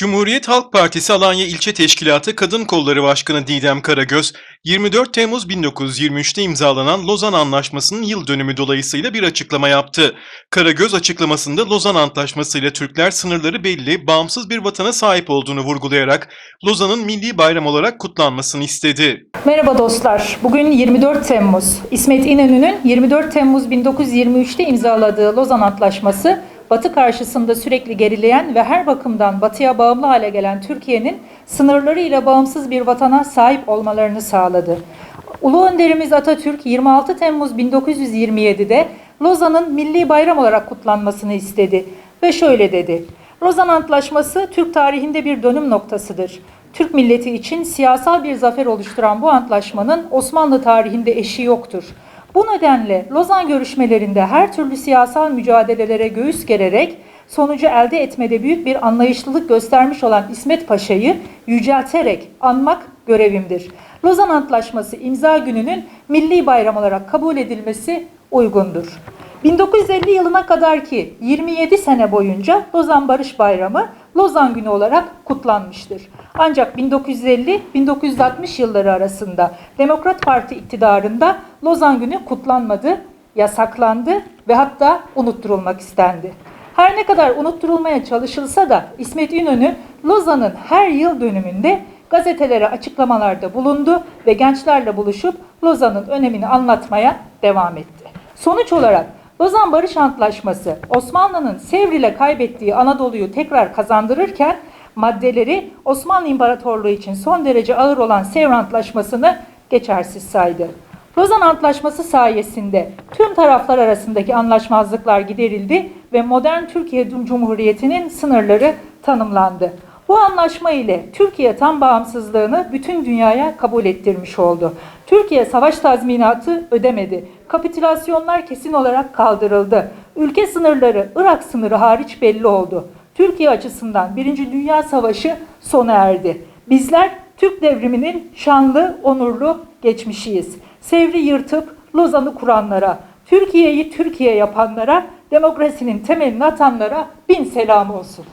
Cumhuriyet Halk Partisi Alanya İlçe Teşkilatı Kadın Kolları Başkanı Didem Karagöz, 24 Temmuz 1923'te imzalanan Lozan Antlaşması'nın yıl dönümü dolayısıyla bir açıklama yaptı. Karagöz açıklamasında Lozan Antlaşması ile Türkler sınırları belli, bağımsız bir vatana sahip olduğunu vurgulayarak Lozan'ın milli bayram olarak kutlanmasını istedi. Merhaba dostlar. Bugün 24 Temmuz. İsmet İnönü'nün 24 Temmuz 1923'te imzaladığı Lozan Antlaşması, Batı karşısında sürekli gerileyen ve her bakımdan Batı'ya bağımlı hale gelen Türkiye'nin sınırlarıyla bağımsız bir vatana sahip olmalarını sağladı. Ulu Önderimiz Atatürk 26 Temmuz 1927'de Lozan'ın milli bayram olarak kutlanmasını istedi ve şöyle dedi. Lozan Antlaşması Türk tarihinde bir dönüm noktasıdır. Türk milleti için siyasal bir zafer oluşturan bu antlaşmanın Osmanlı tarihinde eşi yoktur. Bu nedenle Lozan görüşmelerinde her türlü siyasal mücadelelere göğüs gererek sonucu elde etmede büyük bir anlayışlılık göstermiş olan İsmet Paşa'yı yücelterek anmak görevimdir. Lozan Antlaşması imza gününün milli bayram olarak kabul edilmesi uygundur. 1950 yılına kadar ki 27 sene boyunca Lozan Barış Bayramı Lozan Günü olarak kutlanmıştır. Ancak 1950-1960 yılları arasında Demokrat Parti iktidarında Lozan Günü kutlanmadı, yasaklandı ve hatta unutturulmak istendi. Her ne kadar unutturulmaya çalışılsa da İsmet İnönü Lozan'ın her yıl dönümünde gazetelere açıklamalarda bulundu ve gençlerle buluşup Lozan'ın önemini anlatmaya devam etti. Sonuç olarak Lozan Barış Antlaşması Osmanlı'nın Sevril'e kaybettiği Anadolu'yu tekrar kazandırırken maddeleri Osmanlı İmparatorluğu için son derece ağır olan Sevr Antlaşması'nı geçersiz saydı. Lozan Antlaşması sayesinde tüm taraflar arasındaki anlaşmazlıklar giderildi ve modern Türkiye Cumhuriyeti'nin sınırları tanımlandı. Bu anlaşma ile Türkiye tam bağımsızlığını bütün dünyaya kabul ettirmiş oldu. Türkiye savaş tazminatı ödemedi. Kapitülasyonlar kesin olarak kaldırıldı. Ülke sınırları Irak sınırı hariç belli oldu. Türkiye açısından Birinci Dünya Savaşı sona erdi. Bizler Türk devriminin şanlı, onurlu geçmişiyiz. Sevri yırtıp Lozan'ı kuranlara, Türkiye'yi Türkiye yapanlara, demokrasinin temelini atanlara bin selam olsun.